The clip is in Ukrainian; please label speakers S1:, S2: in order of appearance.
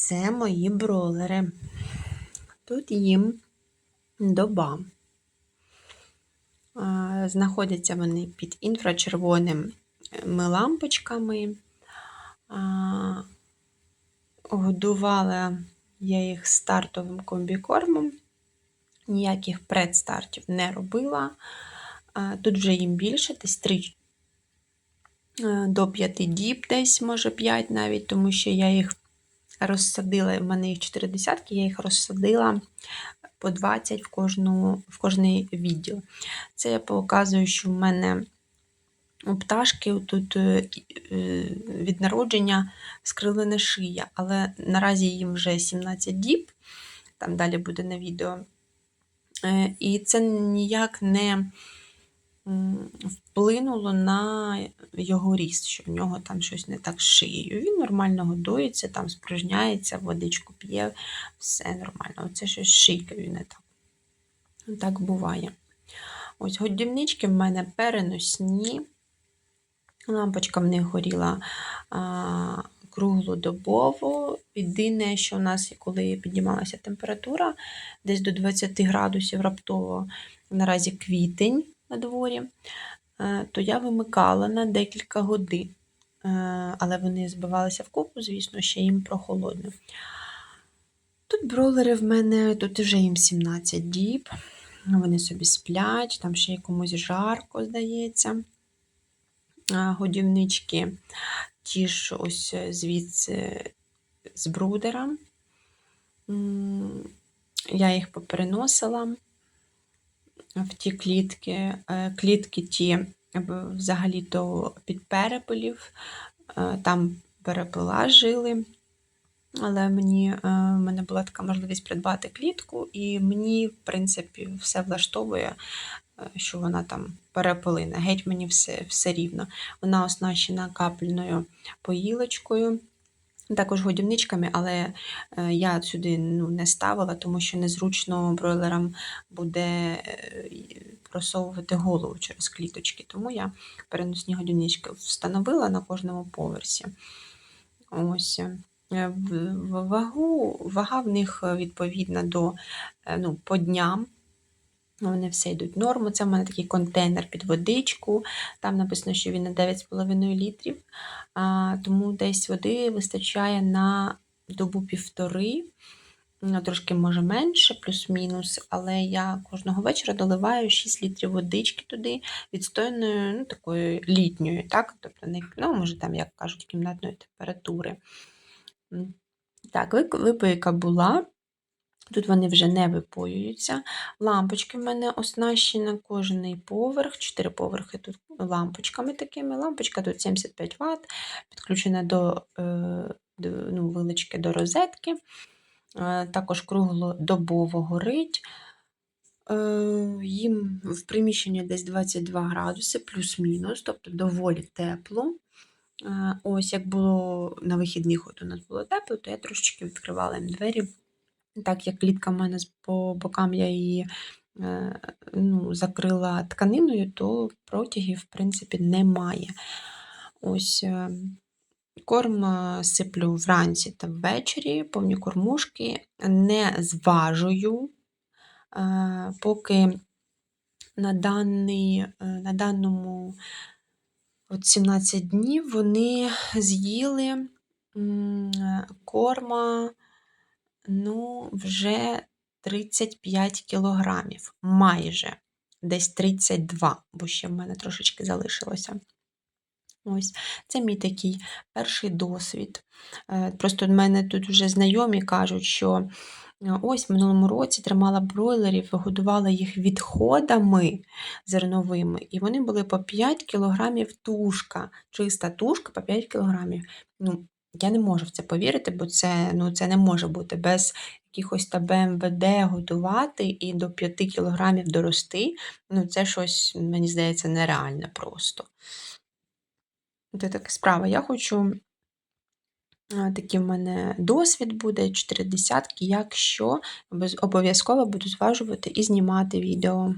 S1: Це мої бролери. Тут їм доба. Знаходяться вони під інфрачервоними лампочками. Годувала я їх стартовим комбікормом, ніяких предстартів не робила. Тут вже їм більше, десь 3 е, до 5 діб, десь, може 5 навіть, тому що я їх розсадила, в мене їх 4 десятки, я їх розсадила по 20 в кожну, в кожний відділ. Це я показую, що в мене пташки тут е, е, від народження скривлена шия, але наразі їм вже 17 діб, там далі буде на відео. Е, і це ніяк не вплинуло на його ріст, що в нього там щось не так з шиєю. Він нормально годується, там спорожняється, водичку п'є, все нормально. Оце щось з шийкою не так. Так буває. Ось годівнички в мене переносні. Лампочка в них горіла а, круглодобово. Єдине, що у нас, коли піднімалася температура, десь до 20 градусів раптово, наразі квітень на дворі, е, то я вимикала на декілька годин. Е, але вони збивалися в купу, звісно, ще їм прохолодно. Тут бролери в мене, тут вже їм 17 діб, вони собі сплять, там ще комусь жарко, здається. Годівнички, ті ж ось звідси з брудера. Я їх попереносила в ті клітки. Е, клітки ті взагалі-то під перепелів, е, там перепила жили. Але мені, е, в мене була така можливість придбати клітку, і мені, в принципі, все влаштовує, що вона там перепелина. Геть мені все все рівно. Вона оснащена капельною поїлочкою. Також годівничками, але е, я сюди ну, не ставила, тому що незручно бройлерам буде е, просовувати голову через кліточки. Тому я переносні годівнички встановила на кожному поверсі. Ось. Е, вагу, Вага в них відповідна до ну, по дням. Вони все йдуть в норму. Це в мене такий контейнер під водичку. Там написано, що він на 9,5 літрів, тому десь води вистачає на добу півтори, ну, трошки може менше, плюс-мінус. Але я кожного вечора доливаю 6 літрів водички туди, відстойної, ну, такої літньої, так? Тобто, ну, може, там, як кажуть, кімнатної температури. Так, випийка була. Тут вони вже не випоюються. Лампочки в мене оснащені кожний поверх, 4 поверхи тут лампочками такими. Лампочка тут 75 Вт, підключена до, е, до ну, вилички до розетки. Е, також круглодобово горить. Е, їм в приміщенні десь 22 градуси, плюс-мінус, тобто доволі тепло. Ось, як було на вихідних, от у нас було тепло, то я трошечки відкривала їм двері. Так як клітка в мене по бокам я її е, ну, закрила тканиною, то протягів, в принципі, немає. Ось е, корм е, сиплю вранці та ввечері, повні кормушки, не зважую, поки на даний, на даному от 17 днів вони з'їли корма ну, вже 35 кілограмів, майже десь 32, бо ще в мене трошечки залишилося. Ось, це мій такий перший досвід. Е, просто в мене тут вже знайомі кажуть, що е, ось в минулому році тримала бройлерів, вигодувала їх відходами зерновими, і вони були по 5 кілограмів тушка, чиста тушка по 5 кілограмів. Ну, я не можу в це повірити, бо це ну, це не може бути без якихось та БМВД готувати і до 5 кілограмів дорости. Ну, це щось, мені здається, нереальне просто. Це така справа. Я хочу, такий в мене досвід буде, 4 десятки, якщо обов'язково буду зважувати і знімати відео.